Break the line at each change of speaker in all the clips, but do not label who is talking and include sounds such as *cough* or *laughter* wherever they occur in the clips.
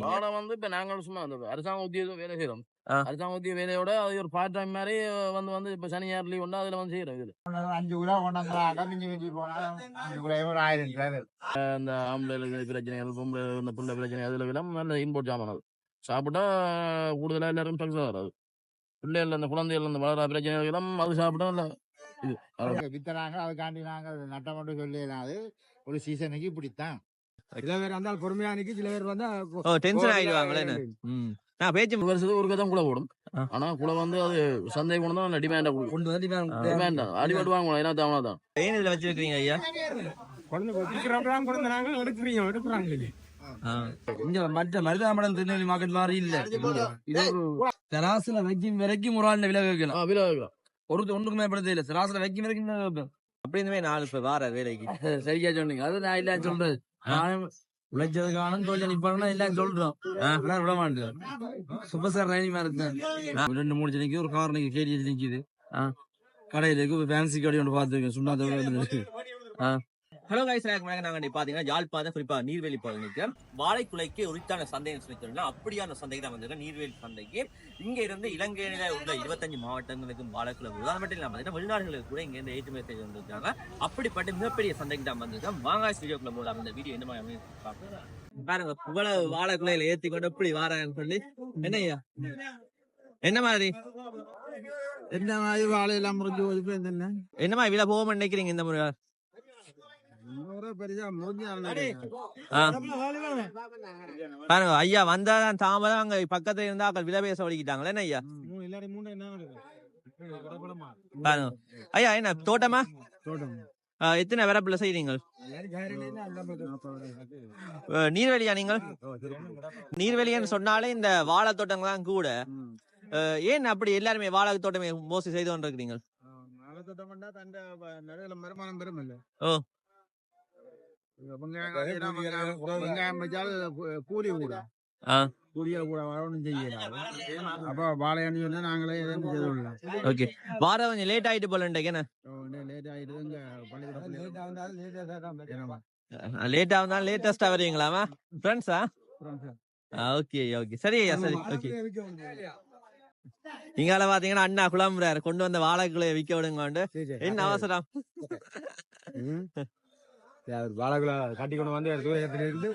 பாடம் வந்து இப்ப நாங்கள் சும்மா அந்த அரசாங்க உத்தியோகம் வேலை செய்யறோம். அரசாங்க உத்தியோக வேலையோட அது ஒரு பார்ட் டைம் மாதிரி வந்து வந்து இப்ப சனி ஞாயிறு லீவ் உண்டு அதுல வந்து செய்யறோம் இதுல
அஞ்சு மிஞ்சி மிஞ்சி போனா அஞ்சு ஒரு ஆயிரம்
அந்த ஆம்பளை பிரச்சனைகள் பொம்பளை இந்த புள்ள பிரச்சனை அதுல எல்லாம் நல்ல இன்போர்ட் ஜாமான் அது. சாப்பிட்டா கூடுதலா எல்லாரும் சக்சஸ் வராது. பிள்ளைகள் அந்த குழந்தைகள் அந்த வளர பிரச்சனைகள் எல்லாம் அது சாப்பிட்டா நல்ல இது. அவ்வளவுதான்.
வித்தனாங்க அதுக்காண்டி நாங்க நட்டம் மட்டும் சொல்லிடலாம். அது ஒரு சீசனுக்கு இப்படித்தான்.
சில பேர் வந்தால் பொறுமையா நிக்கி சில பேர் வந்தா
டென்ஷன் ஆயிடுவாங்களே நான் பேச்சு
வருஷத்துக்கு ஒரு தான் கூட ஓடும். ஆனா கூட வந்து அது சந்தை கொண்டு தான் டிமாண்டா கொடுக்கும்.
கொண்டு வந்து
டிமாண்ட் தான் அடிபட்டு வாங்குவோம். ஏன்னா தாவனா தான்
ஏன் இதுல வச்சிருக்கீங்க ஐயா?
கொண்டு விற்கிறவங்க கொண்டு நாங்க எடுக்கிறீங்க எடுக்கிறாங்க
ஆ.
இங்க மற்ற மருதாமடம் திருநெல்வேலி மார்க்கெட் மாதிரி இல்ல. தராசுல வைக்கும் வரைக்கும் ஒரு ஆள் விலை வைக்கலாம்.
ஆ, விலை வைக்கலாம்.
ஒரு ஒன்றுக்கு மேற்படுத்த இல்ல தராசுல வைக்கும் வரைக்கும் தான் வைப்பேன்.
அப்படி இருந்துமே நாலு பேர் வார வேலைக்கு.
சரியா சொன்னீங்க. அது நான் இல்ல சொல்றது. நான் உழைச்சதுக்கான தொழில் நிப்பாடுனா எல்லாம் சொல்றோம். விட மாட்டேன் சூப்பர் ஸ்டார் ரைனி மாதிரி இருக்கேன். ரெண்டு மூணு நிக்குது ஒரு கார் நிக்கு கேடி நிக்குது. கடையில இருக்கு ஃபேன்சி கடை ஒன்று பார்த்துருக்கேன். சுண்ணாத்த
ஹலோ கைஸ் நாங்க நாங்க பாத்தீங்கன்னா யாழ்ப்பாணம் குறிப்பா நீர்வேலி பகுதிக்கு வாழைக்குலைக்கு உரித்தான சந்தைன்னு சொல்லி சொன்னா அப்படியான சந்தைக்கு தான் வந்திருக்கோம். நீர்வேலி சந்தைக்கு இங்க இருந்து இலங்கையில உள்ள இருபத்தஞ்சு மாவட்டங்களுக்கும் வாழைக்குலை உதாரணம் மட்டும் இல்லாம பாத்தீங்கன்னா வெளிநாடுகளுக்கு கூட இங்க இருந்து ஏற்றுமதி செய்து வந்திருக்காங்க அப்படிப்பட்ட மிகப்பெரிய சந்தைக்கு தான் வந்திருக்கோம். வாங்காய் வீடியோக்குள்ள போலாம் இந்த வீடியோ என்ன மாதிரி பார்க்கலாம். பாருங்க இவ்வளவு வாழைக்குலையில ஏத்தி கொண்டு எப்படி வாரான்னு சொல்லி. என்ன ஐயா? என்ன மாதிரி?
என்ன மாதிரி வாழை எல்லாம் முறிஞ்சு என்ன
என்ன? மாதிரி விலை போக நினைக்கிறீங்க இந்த முறை. பாருங்க ஐயா வந்தாதான் தாமதம் அங்க பக்கத்துல இருந்தா அங்க விலை பேச வலிக்கிட்டாங்களே? என்ன ஐயா? பாருங்க. ஐயா என்ன தோட்டமா? எத்தனை வரப்புல செய்றீங்க? அஹ், நீர்வெளியா நீங்கள்? நீர்வெளின்னு சொன்னாலே இந்த வாழை தோட்டங்கள் தான் கூட ஏன் அப்படி எல்லாருமே வாழை தோட்டமே மோஸ்ட்லி செய்து கொண்டிருக்கிறீங்க?
வருமானம் பெறும் இல்ல.
ஓ.
வெங்காயம் வச்சால் கூலி கூட
ஆ.
கூலியை கூட வரணும் செய்யலாம் அப்ப வாழையான்னு சொன்னா நாங்களே எதுவும் செய்து விடலாம்
ஓகே. வார கொஞ்சம் லேட் ஆயிட்டு போல என்ன?
லேட் பள்ளிக்கூடத்துல
லேட் ஆகுதான் லேட்டஸ்டா வருவீங்களாமா ஃப்ரெண்ட்ஸா ஓகே ஓகே சரி ஐயா சரி ஓகே இங்கால பாத்தீங்கன்னா அண்ணா குழம்புறாரு. கொண்டு வந்த வாழைக்குள்ளைய விக்க விடுங்க என்ன அவசரம்?
வாழைக்குள்ள கட்டி கொண்டு வந்து தூரத்துல இருந்து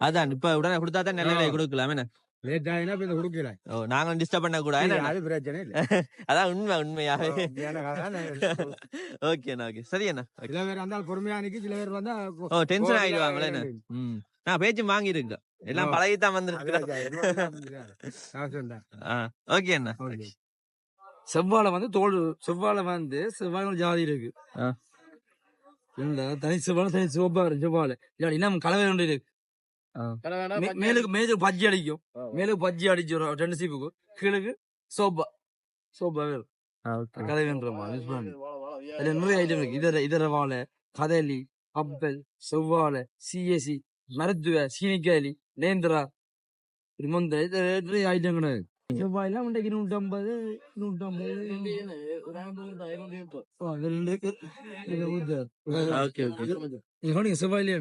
அதான் இப்ப உடனே கொடுத்தா தான் நல்ல விலை கொடுக்கலாம். என்ன?
லேட் ஆகினா இப்ப இந்த கொடுக்கல.
ஓ நாங்களும் டிஸ்டர்ப் பண்ண கூடாது.
அது பிரச்சனை இல்ல. *laughs*
அதான் உண்மை உண்மையாவே.
அதான்
ஓகே அண்ணா ஓகே சரி அண்ணா
சில பேர் வந்தால் பொறுமையா நிக்கி சில பேர் வந்தா
ஓ டென்ஷன் ஆயிடுவாங்களே ம். நான் பேச்சு வாங்கி இருக்கேன் எல்லாம். பழகித்தான் வந்திருக்கிறோம். ஓகே. அண்ணா
செவ்வாழை வந்து தோல் செவ்வாழை வந்து செவ்வாழை ஜாதி இருக்கு. இல்ல தனி செவ்வாழை தனி சிவப்பா இருக்கு கலவை ஒன்று இருக்கு. மே- மேலுக்கு மேலுக்கு பஜ்ஜி அடிக்கும். மேலுக்கு பஜ்ஜி அடிச்சு ஒரு ரெண்டு சீப்புக்கு கீழுக்கு சோப்பா சோப்பா வேறு கதவைன்ற மாதிரி யூஸ் பண்ணி அதுல நிறைய ஐட்டம் இருக்கு. இதர இதர வாழை கதலி அப்பல் செவ்வாழை சிஎசி மருத்துவ சீனிக்காலி நேந்திரா இது நிறைய ஐட்டம் கிடையாது செவ்வாயெல்லாம் உண்டைக்கு நூற்றம்பது நூற்றம்பது செவ்வாயிலே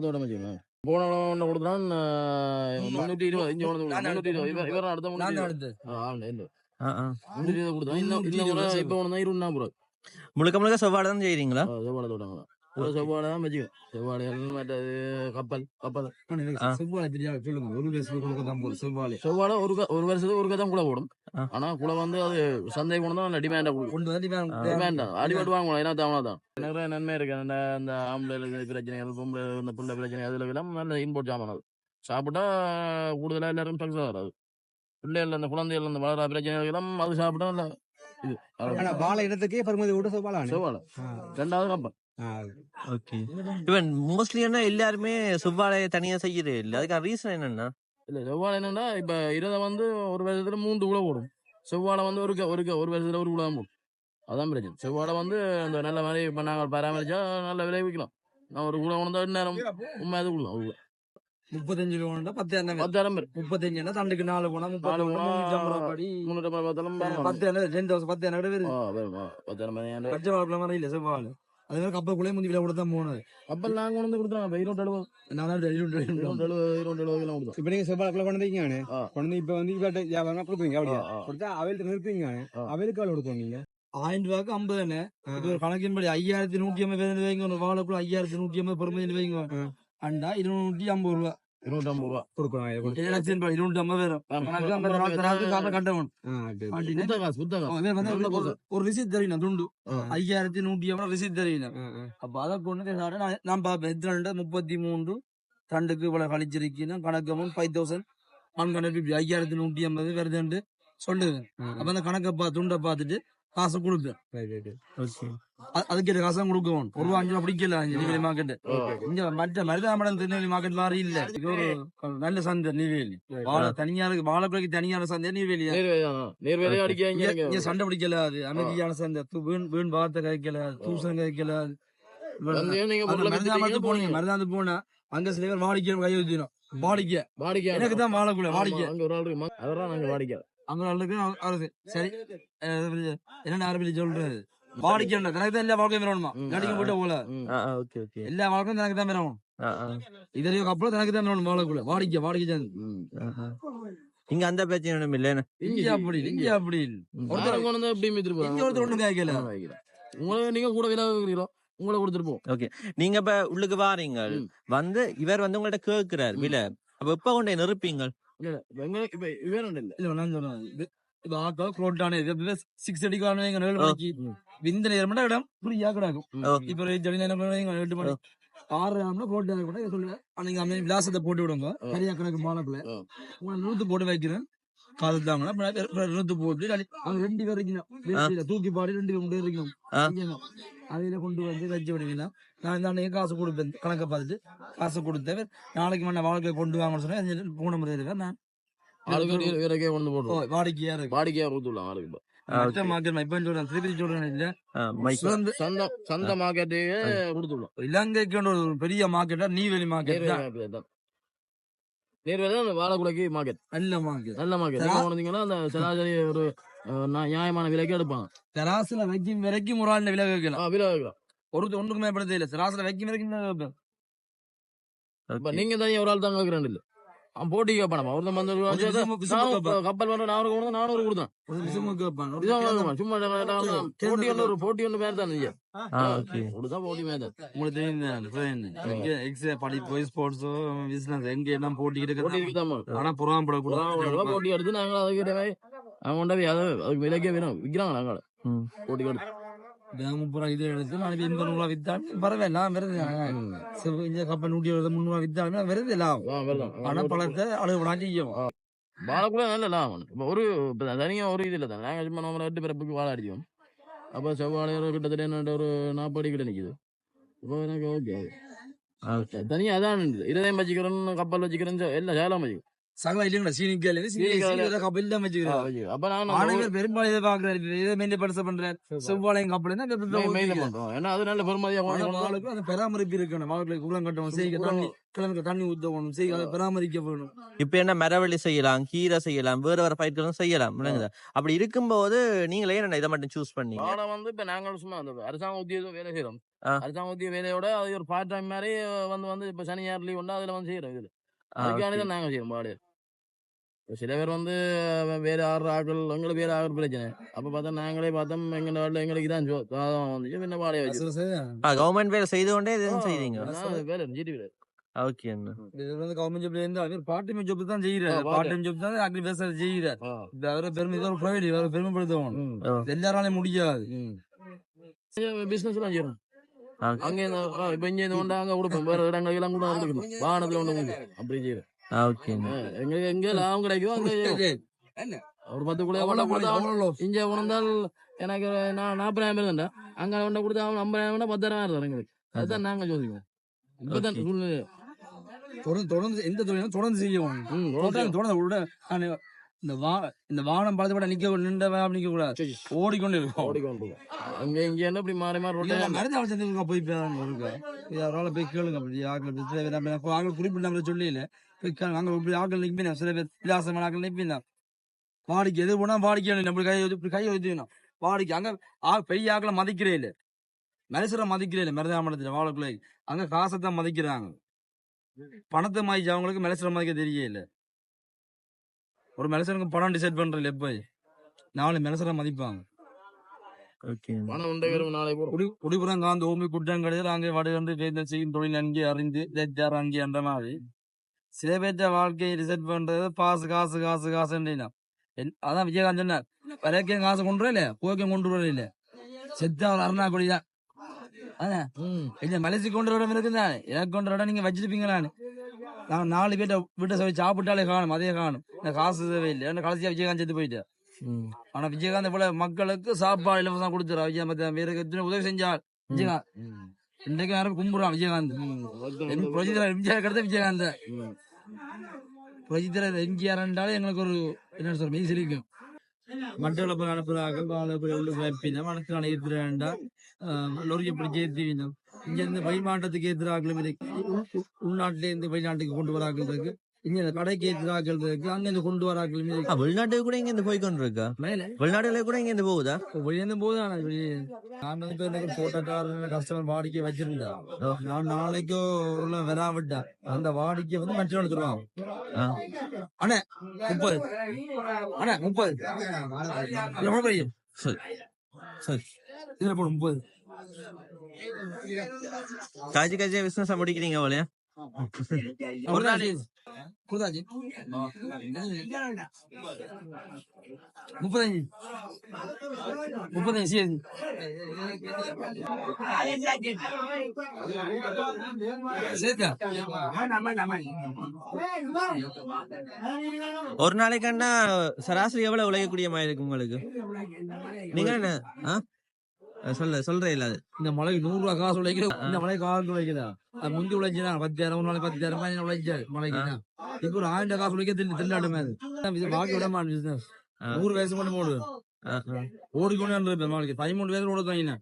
தோட்டம் வச்சுக்கணும்? போன ஒண்ணு கொடுத்தான் முன்னூத்தி இருபது கொடுத்தான். முன்னூத்தி இருபது இவர் இவர் அடுத்த
நான்
முன்னூத்தி
தான்
இருபது.
அடுத்தது.
ஆ, ஆமா, இல்ல.
ஆ, ஆ.
முன்னூத்தி இருபது கொடுத்தான். இந்த இந்த முறை இப்ப ஒண்ணு தான் இருபது நாற்பது ரூபா.
முழுக்க முழுக்க செவ்வாழை தான்
தோட்டம் தான். ஒரு செவ்வாழை தான் வச்சுக்கோ. மற்றது கப்பல் கப்பல்.
செவ்வாழை தெரியாது. சொல்லுங்க. ஒரு தான் செவ்வாழை.
செவ்வாழை ஒரு ஒரு வருஷத்துக்கு ஒரு தான் குலை போடும். ஆனா குலை வந்து அது சந்தை கொண்டு தான் டிமாண்டா கொடுக்கும்.
கொண்டு வந்து இவன்
டிமாண்ட் தான் அடிபட்டு வாங்குவோம். ஏன்னா தாவனா தான் நிறைய நன்மை இருக்கு. அந்த அந்த ஆம்பளை பிரச்சனைகள் பொம்பளை இந்த புள்ள பிரச்சனை. அதுல எல்லாம் நல்ல இன்போர்ட் ஜாமான் அது. சாப்பிட்டா கூடுதலா எல்லாரும் சக்சஸ் வராது பிள்ளைகள் அந்த குழந்தைகள் அந்த வளர பிரச்சனைகள் எல்லாம் அது சாப்பிட்டா நல்ல. இது.
வாழை இடத்துக்கே பெருமதி விட செவ்வாழை
செவ்வாழை. ரெண்டாவது கப்பல்.
ஓகே. இவன் மோஸ்ட்லி என்ன எல்லாருமே செவ்வாழையை தனியா செய்யறது இல்ல. அதுக்கான ரீசன் என்னன்னா
இல்ல செவ்வாழை என்னன்னா இப்ப இருதை வந்து ஒரு வருஷத்துல மூன்று குலை போடும். செவ்வாழை வந்து ஒரு ஒரு ஒரு வருஷத்துல ஒரு தான் போடும். அதான் பிரச்சனை. செவ்வாழை வந்து அந்த நல்ல மாதிரி இப்ப நாங்கள் பராமரிச்சா நல்ல நான் ஒரு குலை கொண்டு நேரம் உண்மை அது குள்ள
முப்பத்தஞ்சு ரூபா பத்தாயிரம்
பத்தாயிரம் பேர்.
முப்பத்தஞ்சுனா தண்டுக்கு நாலு போனா முப்பது
நாலு
போனா
போனா
முன்னூத்தி ஐம்பது ரூபா படி.
முன்னூற்றி பார்த்தாலும்
பத்தாயிரம் ரெண்டு வருஷம் பத்தாயிரம் கூட வருது.
பத்தாயிரம்
பச்சை வாழைப்பழம் இல்ல செவ்வாழை. அதே மாதிரி கப்பலுக்குள்ளே முந்தி விலை கொடுத்தா போனது
கப்பல் நாங்க கொண்டு வந்து கொடுத்தாங்க இப்ப இருபது எழுபது.
நான் தான் இருபது
இருபது எழுபது இருபது எழுபது எல்லாம் கொடுத்தோம்.
இப்ப நீங்க கொண்டு வந்தீங்க
ஆ.
கொண்டு வந்து இப்ப வந்து வியாபாரம் கொடுப்பீங்க அப்படியா. கொடுத்தா அவளுக்கு நிறுத்துவீங்க. அவளுக்கு அவள் கொடுப்போம் நீங்க?
ஆயிரம் ரூபாய்க்கு ஐம்பது தானே? இது ஒரு கணக்கின்படி ஐயாயிரத்தி நூற்றி ஐம்பது வைங்க. ஒரு வாழைக்குள்ள ஐயாயிரத்தி நூற்றி ஐம்பது பெருமதி வைங்க. அண்டா இருநூற்றி ஐம்பது ரூபா
இருநூத்தி ஐம்பது ரூபா
கொடுக்கணும் இதை கொடுத்து.
ஏழு லட்சம் ரூபாய் இருநூற்றி ஐம்பது பேரும் கணக்கு ஒரு- ரிசீட் தெரியணும் துண்டு. ஐயாயிரத்தி நூற்றி ஐம்பது ரிசீட்
ஆ.
அப்ப அதை கொண்டு நான் பார்ப்பேன் எத்தனை முப்பத்தி மூன்று ரெண்டுக்கு இவ்வளவு கழிச்சிருக்கீங்கன்னா கணக்கு amount five thousand hundred fifty ஐயாயிரத்தி நூற்றி ஐம்பது வருதுன்ட்டு சொல்லுவேன்
ஆ,
அப்ப அந்த கணக்கை பா துண்டை பார்த்துட்டு காசு. அ- அதுக்கு காசு தான் கொடுக்கணும். ஒரு அஞ்சு ரூபா பிடிக்கல நெய்வேலி மார்க்கெட்
ஓகே.
இங்க மற்ற மருதாமடம் திருநெல்வேலி மார்க்கெட் மாதிரி இல்ல. இது ஒரு நல்ல சந்தை நெய்வேலி வாழை தனியா இருக்கு வாழைக்குறைக்கு தனியான சந்தை
நேர்வேலி
இங்க சண்டை பிடிக்கல அது. அமைதியான சந்தை. வீண் வீண் வார்த்தை கழிக்கல தூசம் கழிக்கல அந்த
பொருளை
மருதாமத்து போனீங்க. மருதாந்து போனா அங்க சில பேர் வாடிக்கை கை வச்சிடும் வாடிக்கை. எனக்கு தான் வாழக்குள்ள வாடிக்கை.
அதெல்லாம் நாங்க வாடிக்கை
அங்க அவருக்கு சரி. என்ன ஆரம்பிச்சு சொல்றது? வாடிக்கை எனக்கு தான் எல்லா வாழ்க்கையும் வரணுமா. நடிக்க போட்டு போல.
Okay okay.
எல்லா வாழ்க்கையும் எனக்கு தான் வரணும் இதரையோ கப்பலும் தனக்கு தான் வரணும் வாழக்குள்ள. வாடிக்கை வாடிக்கை.
இங்க அந்த பிரச்சனை ஒண்ணும் இல்ல
இங்க அப்படி இல்ல, இங்க அப்படி இல்ல. ஒருத்தர்
ஒருத்தர் கொண்டு வந்து எப்படி மீத்துட்டு
இங்க ஒருத்தர் ஒண்ணும் கேட்கல
உங்களை நீங்க கூட விலை வைக்கிறீங்களோ உங்களை கொடுத்துட்டு போ
நீங்க இப்ப உள்ளுக்கு வாரீங்க. வந்து இவர் வந்து உங்கள்ட்ட கேக்குறாரு. விலை அப்ப எப்ப கொண்டு நிறுப்பீங்க
சிக்ஸ் அடிக்கான எங்க ஏழு மணிக்கு இந்த நேரம் இடம் ஃப்ரீயா கிடக்கும். இப்ப நேரம் எட்டு மணி ஆறு ஆகும்னா குரோட்டா கூட சொல்லுவேன் நீங்க விலாசத்தை போட்டு விடுங்க. சரியா கணக்கு மாலக்குள்ள. உங்களை நூத்து போட்டு வைக்கிறேன் போட்டு ரெண்டு பேர் இருக்கணும் வெளியில தூக்கி பாடி ரெண்டு பேர் கொண்டு இருக்கணும். அதையில கொண்டு வந்து வச்சு விடுவீங்கன்னா நான் இந்த அன்னைக்கு காசு கொடுப்பேன். கணக்கை பார்த்துட்டு காசு கொடுத்தேன் நாளைக்கு மண்ண வாழ்க்கை கொண்டு வாங்கன்னு சொன்னேன். போன முறை இருக்கேன் நான் வாடிக்கையா இருக்கு.
வாடிக்கையா கொடுத்துடலாம் ஆளுக்கு.
மற்ற மார்க்கெட் இப்ப சொல்றேன். திருப்பி சொல்றேன் இல்ல.
மைக்.
சுதந்திர
சந்த சந்த மார்க்கெட்டுக்கு கொடுத்துடலாம்.
இலங்கைக்கு ஒரு பெரிய மார்க்கெட்டா நீவெளி மார்க்கெட் தான்.
நேர்வேலி அந்த வாழைக்குலைக்கு மார்க்கெட்
நல்ல மார்க்கெட்
நல்ல மார்க்கெட் வந்தீங்கன்னா அந்த சராசரி ஒரு நியாயமான விலைக்கு எடுப்பாங்க.
தராசுல வைக்கும் வரைக்கும் ஒரு ஆள் விலை வைக்கலாம்.
ஆ, விலை வைக்கலாம்.
ஒரு ஒன்றுக்கு மேற்படுத்த இல்ல. தராசுல வைக்கும் வரைக்கும்
நீங்க தான் ஒரு ஆள் தான் கேட்கறேன் இல்ல. போட்டி கேட்பான் ஒருத்தன் வந்து. கப்பல் வந்து நானூறு கொடுத்தா நானூறு கொடுத்தான். சும்மா. போட்டி ஒன்று ஒரு போட்டி ஒன்று மேல தான்
படிப்பு ஸ்போர்ட்ஸ் பிசினஸ் எங்க எல்லாம் போட்டிக்கிட்டு ஆனா புறாம்படக்கூடாது
போட்டி எடுத்து நாங்க அதுக்கு போய் அதை அதுக்கு விலைக்கே வேணும். விற்கிறாங்க நாங்க. போட்டி
இது எடுத்து நாளைக்கு எண்பது வித்தாலும் பரவாயில்ல வருது. இந்த கப்பல் நூற்றி எழுபது முந்நூறு வித்தாலும் வருது லாபம். ஆனா பழத்தை அளவு செய்யும்.
வாழக்குள்ள நல்ல லாபம். இப்ப ஒரு இப்ப தனியா ஒரு இது இல்லை. தான் நாங்க சும்மா நம்ம எட்டு பிறப்புக்கு வாழ அடிச்சோம் அப்ப செவ்வாழை ஒரு கிட்டத்தட்ட என்ன ஒரு நாற்பது கிட்ட நிக்குது. இப்போ எனக்கு ஓகே
ஓகே
தனியா அதான் இருந்தது. இருதயம் வச்சுக்கிறேன் கப்பல் வச்சுக்கிறேன் எல்லாம் சேலம் வச்சுக்கிறேன்
சகல இல்லைங்களா சீனிக்கல்
சீனிக்கல்.
கப்பல் தான் வச்சுக்கிறோம்
வச்சுக்கிறேன். அப்ப நான்
பெரும்பாலும் இதை பாக்குறாரு இதை மெயின்டைன் பண்றாரு. செவ்வாழையும் கப்பல்
பண்றோம். ஏன்னா அது நல்ல பெருமதியா
ஆனா
கொண்டு வரணும்.
வாளுக்கு அந்த பராமரிப்பு இருக்கணும். வாளுக்கு குளம் கட்டணும் செய்ய தண்ணி கிழங்கு தண்ணி ஊத்தணும் செய்ய அதை பராமரிக்க வேணும்
இப்ப என்ன மரவள்ளி செய்யலாம் கீரை செய்யலாம் வேற வேற பயிர்களும் செய்யலாம் விளங்குதா அப்படி இருக்கும்போது நீங்களே என்ன இதை மட்டும் சூஸ் பண்ணீங்க?
வாழை வந்து இப்ப நாங்கள் சும்மா அரசாங்க உத்தியோகம் வேலை செய்யறோம். அரசாங்க உத்தியோக வேலையோட அது ஒரு பார்ட் டைம் மாதிரி வந்து வந்து இப்ப சனி ஞாயிறு லீவ் உண்டு அதுல வந்து செய்யறோம் இதுல. தான் நாங்க செய்யறோம் இப்ப சில பேர் வந்து வேற ஆறு ஆக்கள் எங்களுக்கு வேற ஆறு பிரச்சனை. அப்ப பார்த்தா நாங்களே பார்த்தோம் எங்க நாட்டுல எங்களுக்கு தான் வந்துச்சு பின்ன வாழையை வச்சு.
கவர்மெண்ட் வேலை செய்து கொண்டே இதுவும் செய்றீங்க?
வேலை ஜிடி வேலை
ஓகே அண்ணா.
இது வந்து கவர்மெண்ட் ஜாப்ல இருந்து அவர் பார்ட் டைம் ஜாப் தான் செய்யறாரு பார்ட் டைம் ஜாப் தான் அக்ரி பேச செய்யறாரு இது அவரை பெருமை பிரைவேட் இவரை எல்லாராலையும் முடியாது.
பிசினஸ் எல்லாம்
Okay.
அங்க இப்ப இங்க இந்த அங்க கொடுப்போம். வேற இடங்களுக்கு எல்லாம் கூட கொண்டு கொடுக்கும். அப்படி செய்யறோம் அஹ், எங்க லாபம் கிடைக்குதோ அங்க. ஒரு பத்து கூட இங்க உணர்ந்தால் எனக்கு நான் நாற்பதாயிரம் பேர் அங்க கொண்ட கொடுத்தா அவன் ஐம்பதாயிரம் பத்தாயிரம் தரும் எங்களுக்கு அதுதான் நாங்க இப்பதான். சூழ்நிலை
தொடர்ந்து தொடர்ந்து எந்த தொழிலும் தொடர்ந்து செய்யணும்
ம்,
தொடர்ந்து தொடர்ந்து விட நானு இந்த வா இந்த வானம் பழத்தை கூட நிக்க நின்ற நிக்க கூடாது ஓடிக்கொண்டு இருக்கும்
ஓடிக்கொண்டிருக்கோம். அங்க இங்க என்ன இப்படி மாறி மாறி
மருந்து அவள் சேர்ந்து போய் பேராங்க இருக்கா அவரால் போய் கேளுங்க அப்படி ஆக்கள் ஆக்கள் குறிப்பிட்ட நம்மள சொல்லல அங்க இப்படி ஆக்கள் நிற்பினா சில பேர் விலாசமான ஆக்கள் நிற்பினா வாடிக்கை எது போனா வாடிக்கை நம்மளுக்கு கை இப்படி கை வைத்துக்கணும் வாடிக்கை அங்க ஆ பெரிய ஆக்களை மதிக்கிறே இல்ல. மனுஷரை மதிக்கிறே மருதாமணத்துல வாழக்குள்ள. அங்க காசை தான் மதிக்கிறாங்க. பணத்தை மாய்ச்சவங்களுக்கு மனுஷரை மதிக்க தெரியல ஒரு மனுஷனுக்கு பணம் டிசைட் பண்றல எப்ப? நாலு மனுஷரை மதிப்பாங்க. குடிபுறம் காந்து ஓம்பி குற்றம் கிடையாது அங்கே வடுகண்டு வேந்த செய்யும் தொழில் அங்கே அறிந்து அங்கே என்ற மாதிரி. சில பேர்த்த வாழ்க்கையை ரிசெட் பண்றது பாசு காசு காசு காசுன்னா அதான் விஜயகாந்த் சொன்னார். வரைக்கும் காசு கொண்டு வரல போய்க்கும் கொண்டு வரல இல்ல செத்தா ஒரு அருணா கொடி தான் இல்ல மலைசி கொண்டு வர இருக்குதானே எனக்கு கொண்டு வர நீங்க வச்சிருப்பீங்களான்னு நான்? நாலு பேர்ட்ட வீட்டை போய் சாப்பிட்டாலே காணும் அதே காணும். காசு தேவையில்லை. ஏன்னா கடைசியா விஜயகாந்த் செத்து போயிட்டார். ஆனா விஜயகாந்த் போல மக்களுக்கு சாப்பாடு இலவசம் கொடுத்துறா. விஜயகாந்த் வேற எத்தனை உதவி செஞ்சார் விஜயகாந்த். இன்றைக்கு யாரும் கும்பிடுறான் விஜயகாந்த். எம் பிரஜிதரா எம்ஜிஆர் கிடைத்த விஜயகாந்த். பிரஜிதரர் எம்ஜிஆர் என்றாலும் எங்களுக்கு ஒரு என்ன சொல்ற மெய் இருக்கும் மட்டக்களப்பு நடப்பதாக வாழப்படி உள்ள வைப்பின மனசுக்கான பிடிச்சி லொரி எப்படி இங்க இருந்து வெளிமாட்டத்துக்கு ஏத்துறாக்களும் இருக்கு உள்- இருந்து வெளிநாட்டுக்கு கொண்டு வராக்கள் இங்க கடைக்கு ஏத்துறாக்கள் இருக்கு அங்க இருந்து கொண்டு வராக்களும் இருக்கு
வெளிநாட்டுக்கு கூட இங்க இருந்து போய் கொண்டு இருக்கா
மேல
வெளிநாடுல கூட இங்க இருந்து போகுதா
வெளியேந்தும் போது நான் வெளியே நான் வந்து எனக்கு போட்டோக்காரன் கஸ்டமர் வாடிக்கை வச்சிருந்தா. நான் நாளைக்கோ ஒரு வராவிட்டா அந்த வாடிக்கை வந்து மற்ற எடுத்துருவான். அண்ணே முப்பது. அண்ணே முப்பது. போடு பையன்.
சரி. சரி.
இதுல போடு முப்பது.
காய்ச்சி காய்ச்சி பிசினஸ் முடிக்கிறீங்க போலயா?
சரி சேர்த்தா
ஒரு நாளைக்காண்டா சராசரி எவ்வளவு உழைக்கக்கூடிய மாதிரி இருக்கு உங்களுக்கு நீங்க என்ன? சொல்ல சொல்றே இல்ல அது.
இந்த மலைக்கு நூறு ரூபா காசு உழைக்கிற இந்த மலைக்கு காசு உழைக்குதா? அது முந்தி உழைச்சுனா பத்தாயிரம் ஒரு நாளைக்கு பத்தாயிரம் பதினஞ்சு உழைச்சாரு மலைக்கு. இப்ப ஒரு ஆயிரம் காசு உழைக்க தின்னு திண்டாடுமே அது. இது பாக்கி விட மாட்டேன் பிசினஸ். நூறு வயசு மட்டும் போடு. ஓடிக்கொண்டு இருப்பேன் மலைக்கு பதிமூணு வயசு ஓடுவாங்க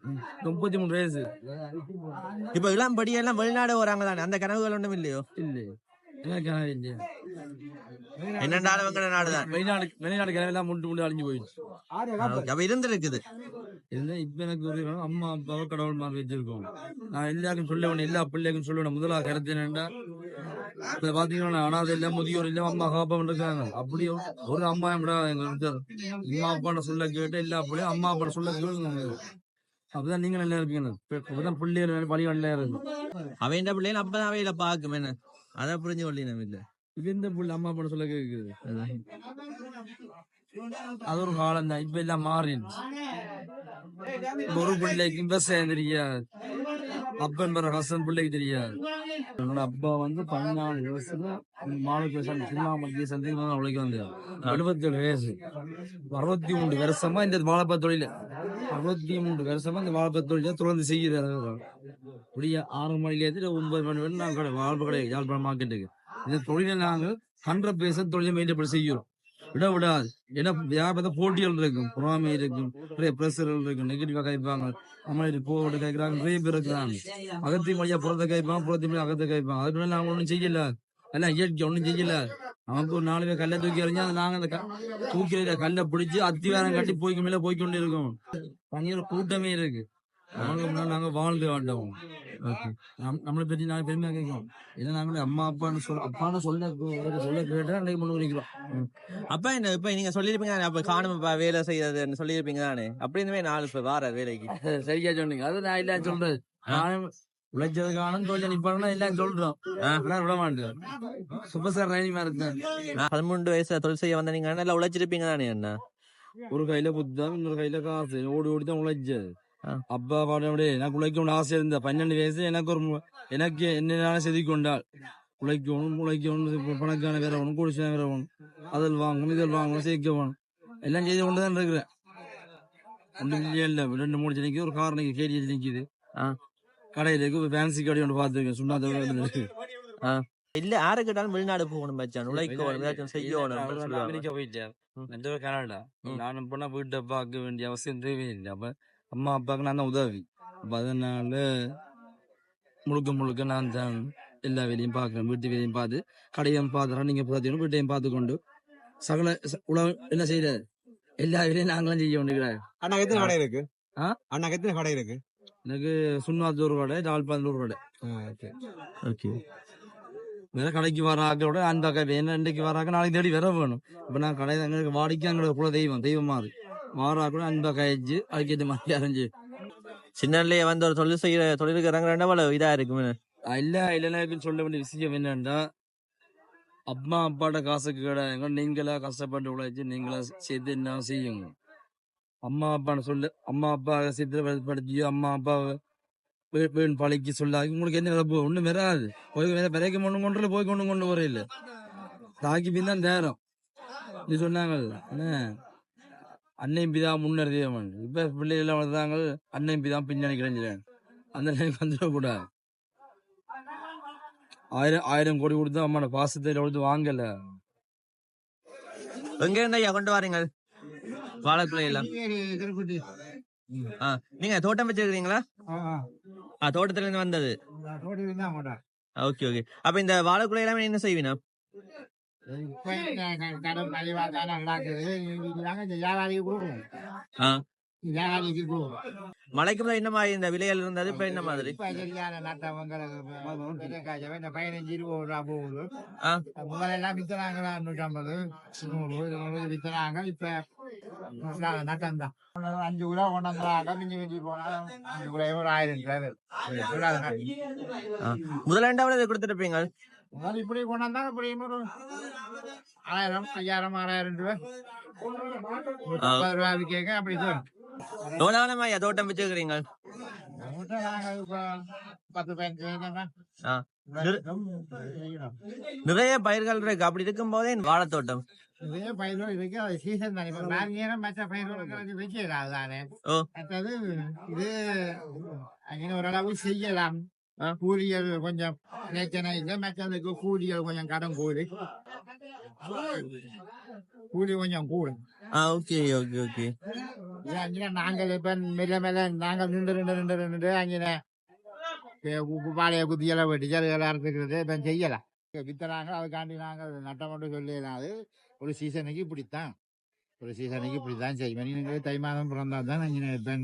முப்பத்தி மூணு வயசு.
இப்ப இளம் படியெல்லாம் வெளிநாடு வராங்க தானே? அந்த கனவுகள் ஒன்றும் இல்லையோ?
இல்ல. எனக்கு கனவு இல்லையா
என்னென்றாலும் வெங்கட நாடுதான்.
வெளிநாடு வெளிநாடு கிளம்பெல்லாம் முண்டு முண்டு அழிஞ்சு போயிடுச்சு.
அப்ப இருந்திருக்குது.
இருந்தா இப்ப எனக்கு ஒரு அம்மா அப்பாவை கடவுள் மாதிரி வச்சிருக்கோம். நான் எல்லாருக்கும் சொல்ல வேணும் எல்லா பிள்ளைக்கும் சொல்ல வேணும் முதலா கருத்து என்னன்னா இப்ப பாத்தீங்கன்னா அனாதை இல்ல முதியோர் இல்ல அம்மா காப்பா இருக்காங்க. அப்படி ஒரு அம்மா கூட எங்க. அம்மா அப்பாட சொல்ல கேட்டு எல்லா பிள்ளையும் அம்மா அப்பாட சொல்ல கேட்டு அப்பதான் நீங்க நல்லா இருப்பீங்க. அப்பதான் பிள்ளைகள் பழி வண்டியா இருக்கும்.
அவன் பிள்ளைகள் அப்பதான் அவையில பாக்கும் என்ன? அதை புரிஞ்சு கொள்ளி நம்ம இல்ல
இது எந்த புள்ள அம்மா பண்ண சொல்ல கேக்குது. அது ஒரு காலம் தான் இப்ப எல்லாம் மாறிடுச்சு. ஒரு பிள்ளைக்கு விவசாயம் தெரியாது. அப்பன் பிற ஹசன் பிள்ளைக்கு தெரியாது. என்னோட அப்பா வந்து பதினாலு வயசுல மாலுக்கு சினிமா மத்திய சந்தேகம் உழைக்க வந்தார். எழுபத்தி ஏழு வயசு. அறுபத்தி மூன்று வருஷமா இந்த வாழைப்பா தொழில. அறுபத்தி மூன்று வருஷமா இந்த வாழைப்பா தொழில தொடர்ந்து செய்கிறார் முடிய ஆறு மணிலேருந்து ஒன்பது மணி வரை நாங்கள் கடை வாழ்வு கடை யாழ்ப்பாணம் மார்க்கெட்டுக்கு இந்த தொழிலை நாங்கள் ஹண்ட்ரட் பேர்சன்ட் தொழிலை மெயின்டைன் செய்கிறோம். விட விடாது. ஏன்னா வியாபார போட்டிகள் இருக்கும். பொறாமை இருக்கும். நிறைய ப்ரெஷர்கள் இருக்கும். நெகட்டிவாக கைப்பாங்க அம்மா இது போட்டு கைக்கிறாங்க நிறைய பேர் இருக்கிறாங்க. அகத்தி மொழியா புறத்தை கைப்பாங்க புறத்தி மொழியா அகத்தை கைப்பாங்க அதுக்கு மேலே நாங்க ஒன்றும் செய்யல. எல்லாம் இயற்கை ஒன்றும் செய்யல. நமக்கு ஒரு நாலு பேர் கல்லை தூக்கி எறிஞ்சா அது நாங்க அந்த தூக்கி கல்லை பிடிச்சி அத்திவாரம் கட்டி போய்க்கு மேலே போய்க்கொண்டு இருக்கோம். தனியார் கூட்டமே இருக்கு. முன்னாடி நாங்க வாழ்ந்து வாழ்ந்தோம் நம்- நம்மளை பத்தி நாங்க பெருமையா கேட்கிறோம். ஏன்னா நாங்களே அம்மா அப்பான்னு சொல்ல அப்பான்னு சொல்ல சொல்ல கேட்டா அன்னைக்கு முன்னு வைக்கிறோம்
அப்ப என்ன இப்ப நீங்க சொல்லிருப்பீங்க அப்ப காணுமப்பா வேலை செய்யறதுன்னு சொல்லியிருப்பீங்க தானே அப்படி இருந்துமே நாலு பேர் வார வேலைக்கு.
சரியா சொன்னீங்க. அது நான் இல்ல சொல்றது. நானும் உழைச்சது காணும் தொழில் நிப்பாடுனா எல்லாம் சொல்றோம். விட மாட்டேன். சூப்பர் ஸ்டார் இருக்கேன்.
பதிமூன்று வயசுல தொழில் செய்ய வந்த நீங்க நல்லா உழைச்சிருப்பீங்க தானே என்ன?
ஒரு கையில புத்தம் இன்னொரு கையில காசு. ஓடி ஓடி தான் உழைச்சது. அப்பா பாட எனக்கு உழைக்கணும்னு ஆசை இருந்த பன்னெண்டு வயசு எனக்கு ஒரு எனக்கு என்ன செதுக்கி கொண்டாள் உழைக்கணும் உழைக்கணும் பணக்கான வேற ஒன்று குடிச்சா வேற ஒன்று அதில் வாங்கணும் இதில் வாங்கணும் சேர்க்க வேணும் எல்லாம் செய்து கொண்டு தான் இருக்கிறேன் ஒன்றும் இல்லை ரெண்டு மூணு நிற்கிது ஒரு கார் நிற்கிது கேடி நிற்கிது
ஆ.
கடையில் இருக்கு ஃபேன்சி கடை ஒன்று பார்த்துருக்கேன் சுண்ணாத்த இருக்கு
இல்ல யாரை கேட்டாலும் வெளிநாடு போகணும் மச்சான் உழைக்கணும் ஏதாச்சும் செய்யணும்.
அமெரிக்கா போயிட்டேன் கனடா
ம்.
நானும் போனா வீட்டை பார்க்க வேண்டிய அவசியம் தேவையில்லை அப்ப அம்மா அப்பாவுக்கு நான் தான் உதவி. அப்ப அதனால முழுக்க முழுக்க நான் தான் எல்லா வேலையும் பார்க்கிறேன். வீட்டு வேலையும் பார்த்து கடையும் பார்த்துறேன் நீங்க பார்த்தீங்கன்னா வீட்டையும் பார்த்து கொண்டு சகல உழவு என்ன செய்யறது எல்லா வேலையும் நாங்களும் செய்ய வேண்டியிருக்கிறார்.
அண்ணா எத்தனை கடை இருக்கு?
ஆ?
அண்ணா எத்தனை கடை இருக்கு?
எனக்கு சுண்ணாத்து ஒரு கடை ஜாழ்ப்பாணத்தில் ஒரு கடை.
ஓகே.
வேற கடைக்கு வர ஆக்களோட அந்த வேணும் இன்றைக்கு வராக்க நாளைக்கு தேடி வர வேணும். இப்போ நான் கடை எங்களுக்கு வாடிக்கை எங்களுக்கு குல தெய்வம் தெய்வம் மாதிரி வாரா கூட அன்பா கழிச்சு அதுக்கேற்ற மாதிரி அரைஞ்சு.
சின்னலே வந்து ஒரு தொழில் செய்யற தொழிலுக்கு இறங்குறேன்னா அவ்வளவு இதா இருக்குமே.
இல்ல இல்லைன்னா சொல்ல வேண்டிய விஷயம் என்னன்னா அம்மா அப்பாட்ட காசுக்கு கிடையாது நீங்களா கஷ்டப்பட்டு உழைச்சு நீங்களா சேர்த்து என்ன செய்யுங்க அம்மா அப்பான்னு சொல்லு அம்மா அப்பா படிச்சு அம்மா அப்பா வீண் பழிக்கு சொல்லாது உங்களுக்கு என்ன இழப்பு? ஒண்ணும் வராது. போய் வேற பிறகு கொண்டு கொண்டு போய் கொண்டு கொண்டு வர இல்ல. தாக்கி பின் தான் நேரம். நீ சொன்னாங்கல்ல என்ன? அன்னையும் பிதா முன்னர் தெய்வம் இப்ப பிள்ளைகள் எல்லாம் வளர்ந்தாங்க அன்னையும் பிதா பின்னாடி கிடைஞ்சிறேன் அந்த நிலைக்கு வந்துடக்கூடாது ஆயிரம் ஆயிரம் கோடி கொடுத்து அம்மான பாசத்தை கொடுத்து வாங்கல.
எங்க இருந்து ஐயா கொண்டு வரீங்க வாழைக்குலை எல்லாம் நீங்க தோட்டம் வச்சிருக்கீங்களா ஆ தோட்டத்துல இருந்து வந்தது. Okay okay. அப்ப இந்த வாழைக்குலை எல்லாமே என்ன செய்வீனா
இப்ப இந்த
மழைக்கு என்ன மாதிரி இந்த விலைகள் இருந்தது? இப்ப என்ன மாதிரி?
பதினஞ்சு இருபது ரூபா போகுது முதலெல்லாம் வித்தனாங்க நூறு வித்தனாங்க இப்ப நட்டம் அஞ்சு கிலோ கொண்டாந்துறாங்க மிஞ்சி மிஞ்சி போனா அஞ்சு கிலோ ஒரு ஆயிரம்
முதல்ல ரெண்டாவது கொடுத்துருப்பீங்க?
முதல்ல இப்படி கொண்டாந்தா இப்படி ஒரு ஆயிரம் ஐயாயிரம் ஆறாயிரம் ரூபாய். முப்பது ரூபாய் விற்க அப்படி தரும்
எவ்வளவு நாளமா ஐயா தோட்டம் ஆ. நிறைய பயிர்கள் இருக்கு. அப்படி இருக்கும் போதே வாழைத்தோட்டம்.
இதே பயிர்கள் இருக்கு. அது சீசன் தானே. இப்ப நாங்க மற்ற பயிர்களுக்கு வந்து வைக்கிறாங்க தானே.
ஓ.
மற்றது இது ஓரளவு செய்யலாம். கூலிகள் கொஞ்சம் பிரச்சனை இல்லை மற்றதுக்கு கூலிகள் கொஞ்சம் கடன் கூலி கூலி கொஞ்சம் கூடும்
ஓகே ஓகே ஓகே
அங்கே நாங்கள் இப்ப மெல்ல மெல்ல நாங்கள் நின்று நின்று நின்று நின்று அங்கே பாளைய குத்தியெல்லாம் வெட்டி ஜலகெல்லாம் அறுத்துக்கிறது இப்போ செய்யலாம் வித்தனாங்க அதுக்காண்டி நாங்கள் நட்டம் மட்டும் சொல்லிடலாம் அது ஒரு சீசனுக்கு இப்படித்தான் ஒரு சீசனுக்கு இப்படித்தான் செய்வோம் நீங்கள் தை மாதம் பிறந்தா தான் இங்கே இப்போ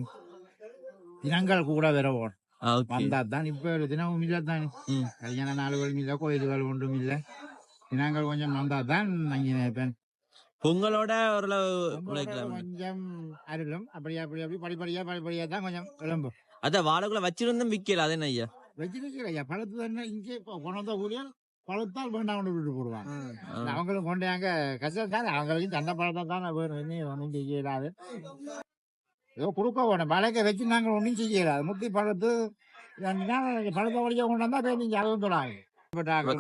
தினங்கள் கூட வரவோம்
ஆ ஓகே
வந்தா தான் இப்போ ஒரு தினமும் இல்லை தானே. கல்யாண நாளுகளும் இல்லை கோயில்கள் ஒன்றும் இல்லை தினங்கள் கொஞ்சம் வந்தா தான் இங்கே இப்போ
பொங்கலோட ஓரளவு
கொஞ்சம் அருளும் அப்படி அப்படி அப்படி படிப்படியா படிப்படியா தான் கொஞ்சம் விளம்பும்
அதான் வாழைக்குள்ள வச்சிருந்தும் விக்கல அது என்ன ஐயா
வச்சிருக்கிறையா பழுத்து தானே இங்கே கொண்டாந்த ஊழியர் பழுத்தால் வேண்டாம் விட்டு போடுவாங்க. அவங்களும் கொண்டாங்க கஷ்டம் தானே அவங்களுக்கு தண்டை பழத்தை தானே வேணும் ஒன்றும் செய்யலாது ஏதோ கொடுக்க வேணும் பழக்க வச்சு நாங்கள் ஒன்றும் செய்யலாது முத்தி பழத்து ரெண்டு நாள் பழத்தை வழியாக கொண்டாந்தா போய் நீங்கள் அதுவும் தொடாங்க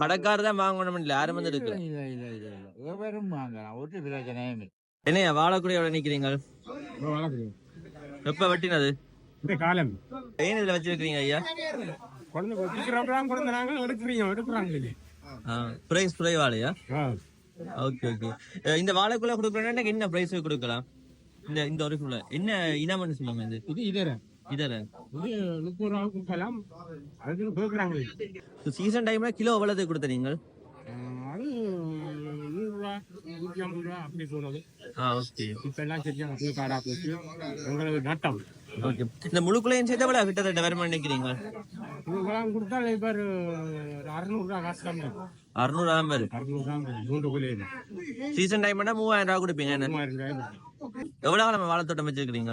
கடைக்காரர் தான் வாங்கணும் இல்ல யாரும் வந்து இருக்கு
இல்லை இல்லை இல்லை இல்லை வெறும் வாங்கலாம் ஒரு பிரச்சனையும் இல்லை.
என்னையா வாழைக்குடியோட நிக்கிறீங்க? எப்ப வெட்டினது?
இந்த காலம்.
ஏன் இதுல வச்சிருக்கீங்க ஐயா?
குழந்தை வச்சுக்கிறப்பதான் குழந்தை நாங்கள் எடுக்கிறீங்க எடுக்கிறாங்க
பிரைஸ் ஓகே ஓகே இந்த வாழைக்குள்ள கொடுக்கணும்னா என்ன பிரைஸ் கொடுக்கலாம்? இந்த இந்த குள்ள என்ன இனம்னு சொல்லுவாங்க இது?
இது இதர.
இதர.
இது முப்பது கொடுக்கலாம் அதுக்கு கேட்குறாங்க
சீசன் டைம்ல கிலோ எவ்வளவு கொடுத்த நீங்கள்?
அது நூறு ரூபா நூற்றி ஐம்பது ரூபா அப்படி சொன்னது
ஆ ஓகே.
இப்ப எல்லாம் சரியான புது காடா போச்சு. எங்களுக்கு நட்டம்.
ஓகே. இந்த முழுக்குள்ளையும் சேர்த்து எவ்வளவு கிட்டத்தட்ட வருமா நினைக்கிறீங்க?
இதுக்கெல்லாம் கொடுத்தா இப்போ ஒரு அறுநூறுவா காசு கம்மி.
அறுநூறு தான் வரும்
அறுநூறு தான் மூன்று குள்ளே
சீசன் டைம்னா மூவாயிரம் ரூபா கொடுப்பீங்க என்ன?
மூவாயிரம் ரூபாய்
எவ்வளவு காலம் வாழைத்தோட்டம் வச்சிருக்கீங்க.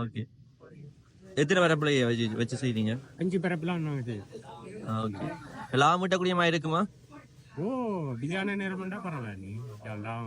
ஓகே. எத்தனை வரப்பிள்ளைய வச்சு வச்சு செய்றீங்க?
அஞ்சு செய்யும்
ஓகே. லாபம் ஈட்டக்கூடியமா இருக்குமா?
ஓ பிரியாணி நேரம் பரவாயில்ல. எல்லாம்